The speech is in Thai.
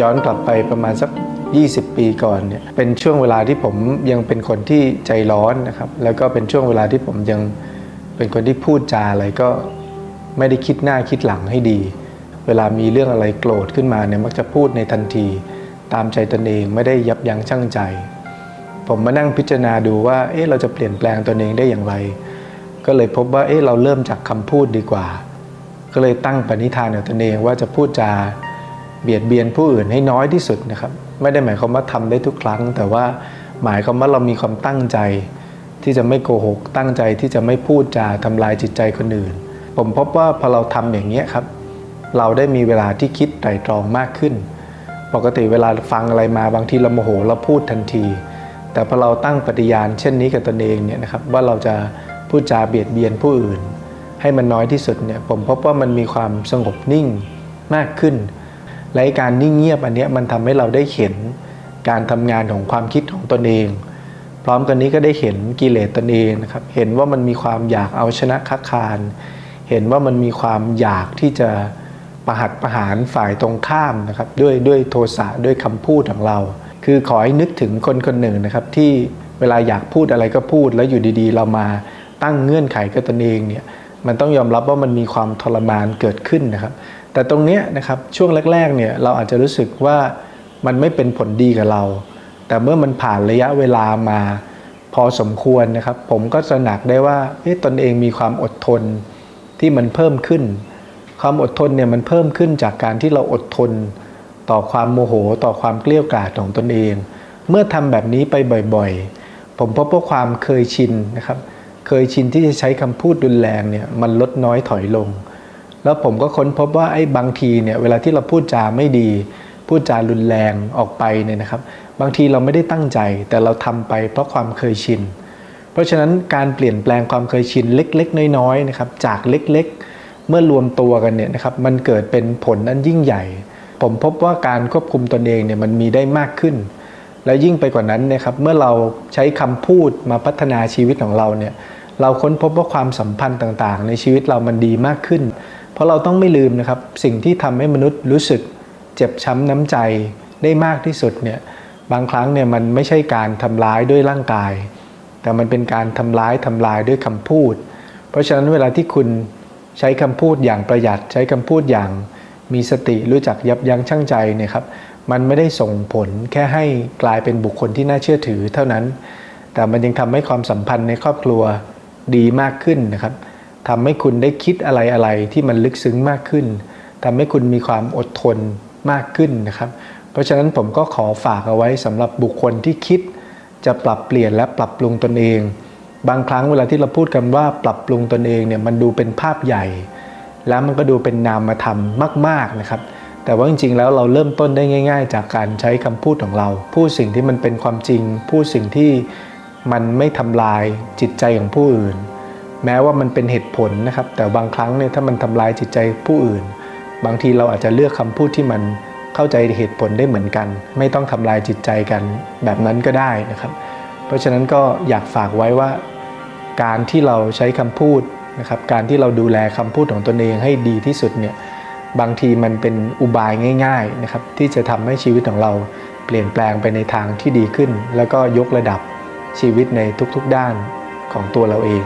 ย้อนกลับไปประมาณสัก 20 ปีก่อนเนี่ยเป็นช่วงเวลาที่ผมยังเป็นคนที่ใจร้อนนะครับ แล้วก็เป็นช่วงเวลาที่ผมยังเป็นคนที่พูดจาอะไรก็ไม่ได้คิดหน้าคิดหลังให้ดี เวลามีเรื่องอะไรโกรธขึ้นมาเนี่ยมักจะพูดในทันที ตามใจตนเองไม่ได้ยับยั้งชั่งใจ ผมมานั่งพิจารณาดูว่าเอ๊ะเราจะเปลี่ยนแปลงตนเองได้อย่างไร ก็เลยพบว่าเอ๊ะเราเริ่มจากคำพูดดีกว่า ก็เลยตั้งปณิธานกับตนเองว่าจะพูดจา เบียดเบียนผู้อื่นให้น้อยที่สุดนะครับไม่ได้หมายความว่าทำได้ทุกครั้ง แต่ว่าหมายความว่าเรามีความตั้งใจ ที่จะไม่โกหก ตั้งใจที่จะไม่พูดจาทำลายจิตใจคนอื่น ผมพบว่าพอเราทำอย่างนี้ครับ เราได้มีเวลาที่คิดไตรตรองมากขึ้น ปกติเวลาฟังอะไรมาบางทีเราโมโหเราพูดทันที แต่พอเราตั้งปฏิญาณเช่นนี้กับตนเองเนี่ยนะครับว่าเราจะพูดจาเบียดเบียนผู้อื่น ให้มันน้อยที่สุดเนี่ยผมพบว่ามันมีความสงบนิ่งมากขึ้น และการนิ่งเงียบอันนี้มันทำให้เราได้เห็นการทำงานของความคิดของตนเอง พร้อมกันนี้ก็ได้เห็นกิเลสตนเองนะครับ เห็นว่ามันมีความอยากเอาชนะคักคาน เห็นว่ามันมีความอยากที่จะประหัดประหารฝ่ายตรงข้ามนะครับ ด้วยด้วยโทสะด้วยคำพูดของเรา คือขอให้นึกถึงคนคนหนึ่งนะครับที่เวลาอยากพูดอะไรก็พูด แล้วอยู่ดีๆ เรามาตั้งเงื่อนไขกับตนเองเนี่ยมันต้องยอมรับว่ามันมีความทรมานเกิดขึ้นนะครับ แต่ตรงเนี้ยนะครับช่วงแรกๆเนี่ยเราอาจจะรู้สึกว่ามันไม่เป็นผลดีกับเรา แต่เมื่อมันผ่านระยะเวลามาพอสมควรนะครับ ผมก็ตระหนักได้ว่าตนเองมีความอดทนที่มันเพิ่มขึ้น ความอดทนเนี่ยมันเพิ่มขึ้นจากการที่เราอดทน ต่อความโมโห ต่อความเกลี้ยกล่อมของตนเอง เมื่อทำแบบนี้ไปบ่อยๆ ผมพบว่าความเคยชินนะครับ เคยชินที่จะใช้คำพูดรุนแรงเนี่ยมันลดน้อยถอยลง แล้วผมก็ค้นพบว่าไอ้บางทีเนี่ยเวลาที่เราพูดจาไม่ดี พูดจารุนแรงออกไปเนี่ยนะครับ บางทีเราไม่ได้ตั้งใจ แต่เราทำไปเพราะความเคยชิน เพราะฉะนั้นการเปลี่ยนแปลงความเคยชินเล็ก ๆ น้อยๆนะครับจากเล็กๆ เมื่อรวมตัวกันเนี่ยนะครับมันเกิดเป็นผลอันยิ่งใหญ่ ผมพบว่าการควบคุมตนเองเนี่ยมันมีได้มากขึ้น และยิ่งไปกว่านั้นนะครับเมื่อเราใช้คำพูดมาพัฒนาชีวิตของเราเนี่ยเราค้นพบว่าความสัมพันธ์ต่างๆ ในชีวิตเรามันดีมากขึ้น เพราะเราต้องไม่ลืมนะครับ สิ่งที่ทำให้มนุษย์รู้สึกเจ็บช้ำน้ำใจได้มากที่สุดเนี่ยบางครั้งเนี่ยมันไม่ใช่การทำร้ายด้วยร่างกาย แต่มันเป็นการทำร้ายทำลายด้วยคำพูด เพราะฉะนั้นเวลาที่คุณใช้คำพูดอย่างประหยัด ใช้คำพูดอย่างมีสติรู้จักยับยั้งชั่งใจเนี่ยครับมันไม่ได้ส่งผลแค่ให้กลายเป็นบุคคลที่น่าเชื่อถือเท่านั้น แต่มันยังทำให้ความสัมพันธ์ในครอบครัวดีมากขึ้นนะครับ ทำให้คุณได้คิดอะไรอะไรที่มันลึกซึ้งมากขึ้นทำให้คุณมีความอดทนมากขึ้นนะครับ เพราะฉะนั้นผมก็ขอฝากเอาไว้สำหรับบุคคลที่คิด จะปรับเปลี่ยนและปรับปรุงตนเอง บางครั้งเวลาที่เราพูดกันว่าปรับปรุงตนเองเนี่ยมันดูเป็นภาพใหญ่ แล้วมันก็ดูเป็นนามธรรมมาก ๆนะครับ แต่ว่าจริงๆแล้วเราเริ่มต้นได้ง่าย ๆ จากการใช้คำพูดของเรา พูดสิ่งที่มันเป็นความจริง พูดสิ่งที่มันไม่ทำลายจิตใจของผู้อื่น แม้ว่ามันเป็นเหตุผลนะครับ แต่บางครั้งเนี่ยถ้ามันทำลายจิตใจผู้อื่น บางทีเราอาจจะเลือกคำพูดที่มันเข้าใจเหตุผลได้เหมือนกัน ไม่ต้องทำลายจิตใจกันแบบนั้นก็ได้นะครับ เพราะฉะนั้นก็อยากฝากไว้ว่า การที่เราใช้คำพูดนะครับ การที่เราดูแลคำพูดของตนเองให้ดีที่สุดเนี่ยบางทีมันเป็นอุบายง่ายๆนะครับที่จะทำให้ชีวิตของเราเปลี่ยนแปลงไปในทางที่ดีขึ้น แล้วก็ยกระดับชีวิตในทุกๆด้านของตัวเราเอง